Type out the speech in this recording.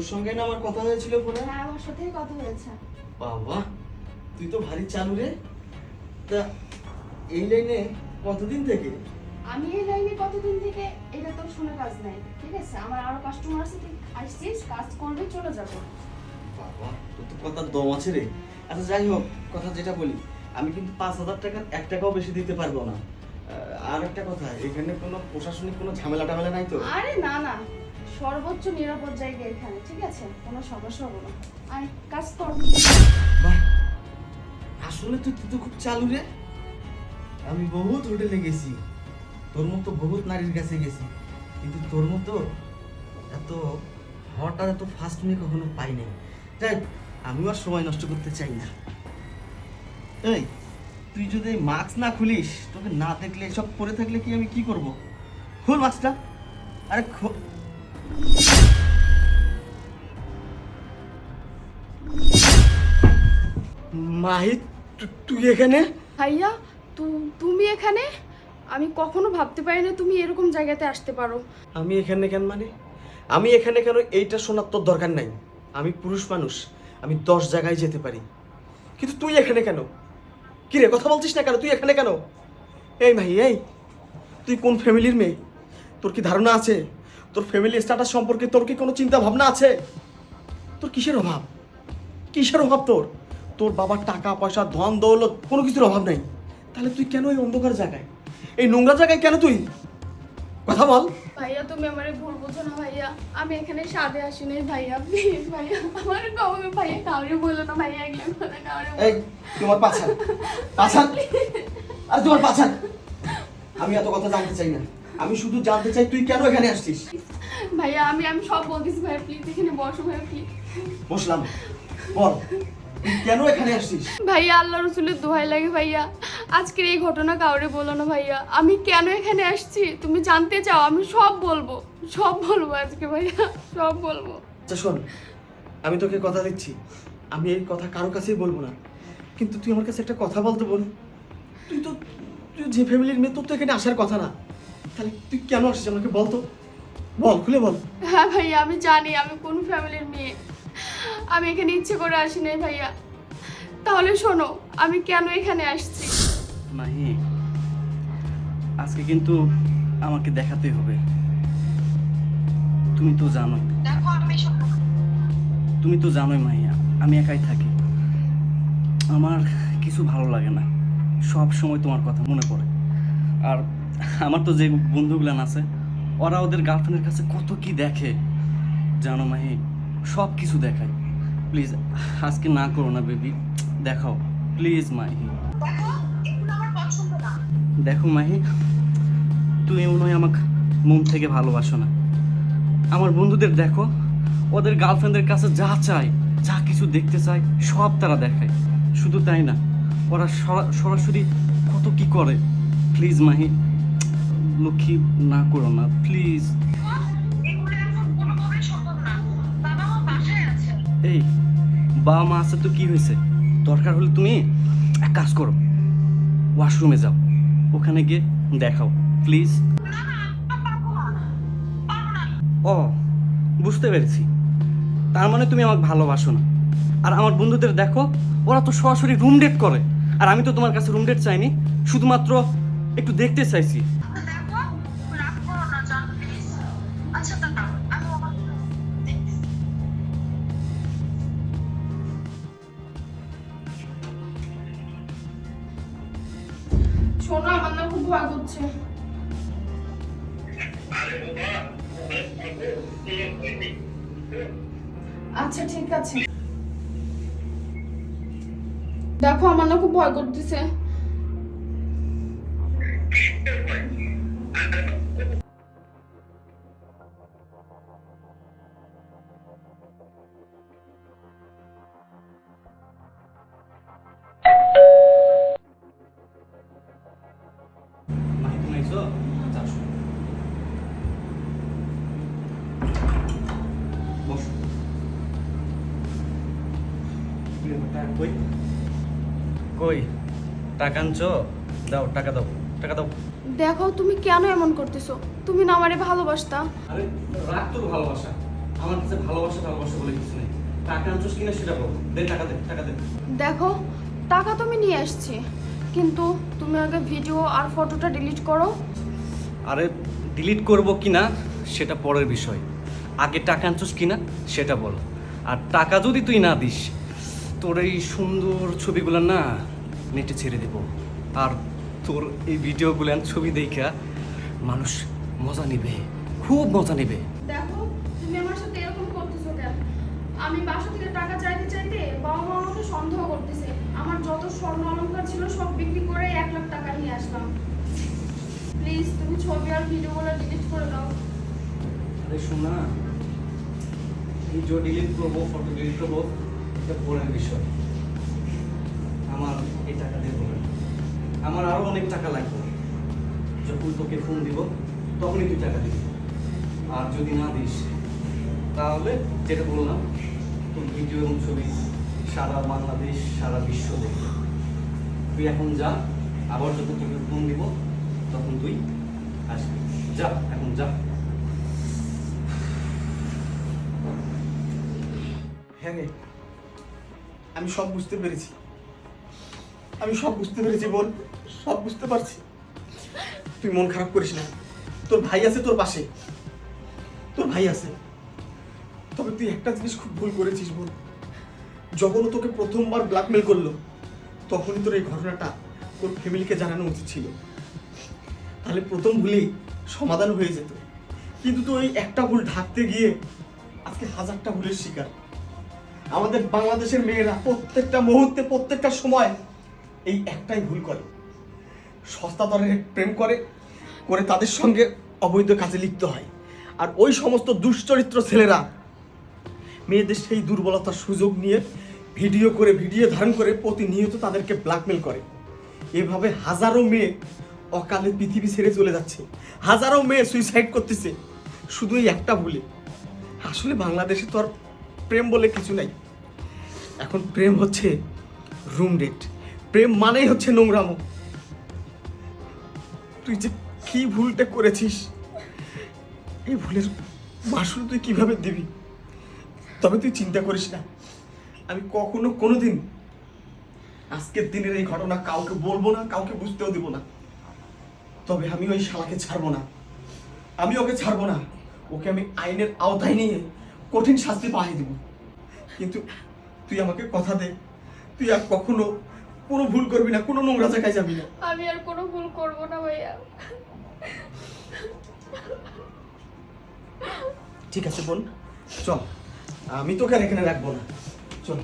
তোর সঙ্গে না আমার কথা হয়েছিল ফোনে? হ্যাঁ আমার সাথেই কথা হয়েছে। বাবা তুই তো ভারী চালু রে। তা এই লাইনে কতদিন থেকে? আমি এই লাইনে কতদিন থেকে? এটা তোর শুনে কাজ নাই ঠিক আছে? আমার আরও কাস্টমার আছে তুই আসছিস কাজ করবি চলে যাব। বাবা তোর তো কথার দম আছে রে। আচ্ছা যাই হোক কথা যেটা বলি আমি কিন্তু পাঁচ হাজার টাকার এক টাকাও বেশি দিতে পারব না। আর একটা কথা এখানে কোনো প্রশাসনিক কোনো ঝামেলা টামেলা নাই তো? আরে না না সর্বোচ্চ নিরাপদ জায়গা এখানে ঠিক আছে? কোনো সমস্যা হবে না। আয় কাজ কর। বাহ! আসলে তুই তুই তো খুব চালু রে। আমি বহুত হোটেলে গেছি। তোর মতো বহুত নারীর কাছে গেছি। কিন্তু তোর মতো এত আর এত ফাস্ট মেয়ে কখনো পাই নাই। হোক, আমিও আর সময় নষ্ট করতে চাই না। এই তুই যদি মাস্ক না খুলিস তোকে না দেখলে এসব পরে থাকলে কি আমি কি করব? খুল মাস্কটা আরে মাহি তুই এখানে? ভাইয়া তুমি এখানে? আমি কখনো ভাবতে পারি না তুমি এরকম জায়গাতে আসতে পারো। আমি এখানে কেন মানে? আমি এখানে কেন এইটা শোনার তোর দরকার নাই? আমি পুরুষ মানুষ আমি দশ জায়গায় যেতে পারি। কিন্তু তুই এখানে কেন? কি রে কথা বলছিস না কেন? তুই এখানে কেন? এই ভাই এই তুই কোন ফ্যামিলির মেয়ে? তোর কি ধারণা আছে? তোর ফ্যামিলি স্ট্যাটাস সম্পর্কে তোর কি কোনো চিন্তা ভাবনা আছে? তোর কিসের অভাব? কিসের অভাব তোর? তোর বাবার টাকা পয়সা ধন দৌলত কোনো কিছুর অভাব নাই। তাহলে তুই কেন এই অন্ধকার জায়গায়? এই নোংরা জায়গায় কেন তুই? কথা বল। ভাইয়া তুমি আমারে ভুল বুঝো না ভাইয়া। আমি এখানে সাদে আসিনি ভাইয়া প্লিজ ভাইয়া। আমার কবে ভাইয়া কাউরে বলো না ভাইয়া কথা কাউরে এই তোমার পাছান পাছান আর তোমার পাছান আমি এত কথা জানতে চাই না। আমি শুধু জানতে চাই তুই কেন এখানে আসছিস? ভাইয়া আমি আমি সব বলতেছি ভাইয়া প্লিজ এখানে বসো ভাইয়া প্লিজ বসলাম। বল কেন এখানে আসছিস? ভাইয়া আল্লাহ রসুলের দোহাই লাগে ভাইয়া। আজকের এই ঘটনা কাউরে বলো না ভাইয়া। আমি কেন এখানে আসছি? তুমি জানতে চাও আমি সব বলব। সব বলব আজকে ভাইয়া সব বলব। আচ্ছা শোন আমি তোকে কথা দিচ্ছি। আমি এই কথা কারও কাছেই বলব না। কিন্তু তুই আমার কাছে একটা কথা বলতে বল। তুই তো তুই যে ফ্যামিলির মেয়ে তোর তো এখানে আসার কথা না। তাহলে তুই কেন আসছিস আমাকে বল তো? বল খুলে বল। হ্যাঁ ভাইয়া আমি জানি আমি কোন ফ্যামিলির মেয়ে। আমি এখানে ইচ্ছে করে আসি নাই ভাইয়া। তাহলে শোনো আমি কেন এখানে আসছি? মাহি আজকে কিন্তু আমাকে দেখাতে হবে। তুমি তো জানোই। তুমি তো জানোই মাহিয়া আমি একাই থাকি। আমার কিছু ভালো লাগে না। সব সময় তোমার কথা মনে পড়ে। আর আমার তো যে বন্ধুগুলান আছে ওরা ওদের গার্লফ্রেন্ডের কাছে কত কি দেখে জানো মাহি? সব কিছু দেখায়। প্লিজ আজকে না করো না বেবি দেখাও। প্লিজ মাহি। দেখো মাহি তুমি মনে হয় আমাকে মন থেকে ভালোবাসো না। আমার বন্ধুদের দেখো ওদের গার্লফ্রেন্ডের কাছে যা চায় যা কিছু দেখতে চায় সব তারা দেখায়। শুধু তাই না ওরা সরা- সরাসরি কত কি করে। প্লিজ মাহি। লক্ষ্মী না করো না প্লিজ এই বাবা মা আছে তো কি হয়েছে? দরকার হলে তুমি এক কাজ করো ওয়াশরুমে যাও, ওখানে গিয়ে দেখাও প্লিজ ও, বুঝতে পেরেছি। তার মানে তুমি আমাকে ভালোবাসো না। আর আমার বন্ধুদের দেখো, ওরা তো সরাসরি রুম ডেট করে। আর আমি তো তোমার কাছে রুম ডেট চাইনি, শুধুমাত্র একটু দেখতে চাইছি। শোনো আমার না খুব ভয় করছে আচ্ছা ঠিক আছে। দেখো, আমার না খুব ভয় করতেছে। কি টাকা কই? কই? টাকা আনছো? দাও টাকা দাও টাকা দাও। দেখো তুমি কেন এমন করতেছো? তুমি না আমারে ভালোবাসতা। আরে রাগ তোর ভালোবাসা। আমার কাছে ভালোবাসা ভালোবাসা বলে কিছু নেই। টাকা আনছোস কিনা সেটা বল। দে টাকা দে টাকা দে। দেখো টাকা তুমি নিয়ে আসছি। কিন্তু তুমি আগে ভিডিও আর ফটোটা ডিলিট করো। আরে ডিলিট করব কিনা সেটা পরের বিষয়। আগে টাকা আনছোস কিনা সেটা বল। আর টাকা যদি তুই না দিস তোর এই সুন্দর ছবিগুলো না নেটে ছেড়ে দেব। আর তোর এই ভিডিওগুলো ছবি দেখা মানুষ মজা নেবে খুব মজা নেবে। দেখো তুমি আমার সাথে এরকম করতেছো কেন? আমি বাসা থেকে টাকা চাইতে চাইতে বাবা মা আমাকে সন্দেহ করতেছে। আমার যত স্বর্ণ অলংকার ছিল সব বিক্রি করে এক লাখ টাকা নিয়ে আসলাম। প্লিজ তুমি ছবি আর ভিডিওগুলো ডিলিট করে দাও। আরে শোনা ভিডিও ডিলিট করব ফটো ডিলিট করব এটা বিষয়। আমার এই টাকা দেবো। আমার আরও অনেক টাকা লাগবে। যখন তোকে ফোন দিব, তখনই তুই টাকা দিবি। আর যদি না দিস, তাহলে যেটা বললাম, তোর ভিডিও এবং ছবি সারা বাংলাদেশ, সারা বিশ্ব দেখবে। তুই এখন যা, আবার যখন তোকে ফোন দিব, তখন তুই আসবি। যা, এখন যা। হ্যাঁ রে। আমি সব বুঝতে পেরেছি। আমি সব বুঝতে পেরেছি, বোন। সব বুঝতে পারছি। তুই মন খারাপ করিস না। তোর ভাই আছে তোর পাশে। তোর ভাই আছে। তবে তুই একটা জিনিস খুব ভুল করেছিস, বোন। যখন তোকে প্রথমবার ব্ল্যাকমেল করল, তখনই তোর এই ঘটনাটা তোর ফ্যামিলিকে জানানো উচিত ছিল। তাহলে প্রথম ভুলেই সমাধান হয়ে যেত। কিন্তু তুই ওই একটা ভুল ঢাকতে গিয়ে আজকে হাজারটা ভুলের শিকার। আমাদের বাংলাদেশের মেয়েরা প্রত্যেকটা মুহূর্তে, প্রত্যেকটা সময় এই একটাই ভুল করে। সস্তা দরে প্রেম করে করে তাদের সঙ্গে অবৈধ কাজে লিপ্ত হয়। আর ওই সমস্ত দুশ্চরিত্র ছেলেরা মেয়েদের সেই দুর্বলতার সুযোগ নিয়ে ভিডিও করে, ভিডিও ধারণ করে প্রতিনিয়ত তাদেরকে ব্ল্যাকমেল করে। এভাবে হাজারো মেয়ে অকালে পৃথিবী ছেড়ে চলে যাচ্ছে। হাজারো মেয়ে সুইসাইড করতেছে। শুধু এই একটা ভুলে। আসলে বাংলাদেশে তো আর প্রেম বলে কিছু নাই। এখন প্রেম হচ্ছে রুম রেট প্রেম মানেই হচ্ছে নোংরামো। তুই যে কি ভুলটা করেছিস? এই ভুলের মাসুল তুই কীভাবে দিবি? তবে তুই চিন্তা করিস না। আমি কখনো কোনোদিন আজকের দিনের এই ঘটনা কাউকে বলব না, কাউকে বুঝতেও দিব না। তবে আমি ওই শালাকে ছাড়বো না। আমি ওকে ছাড়বো না। ওকে আমি আইনের আওতায় নিয়ে কঠিন শাস্তি পাঠিয়ে দিব। কিন্তু তুই আমাকে কথা দে। তুই আর কখনো কোনো ভুল করবি না কোনো নোংরা জায়গায় যাবি না। আমি আর কোনো ভুল করব না ভাইয়া। ঠিক আছে বোন চল। আমি তোকে আর এখানে রাখব না। চল।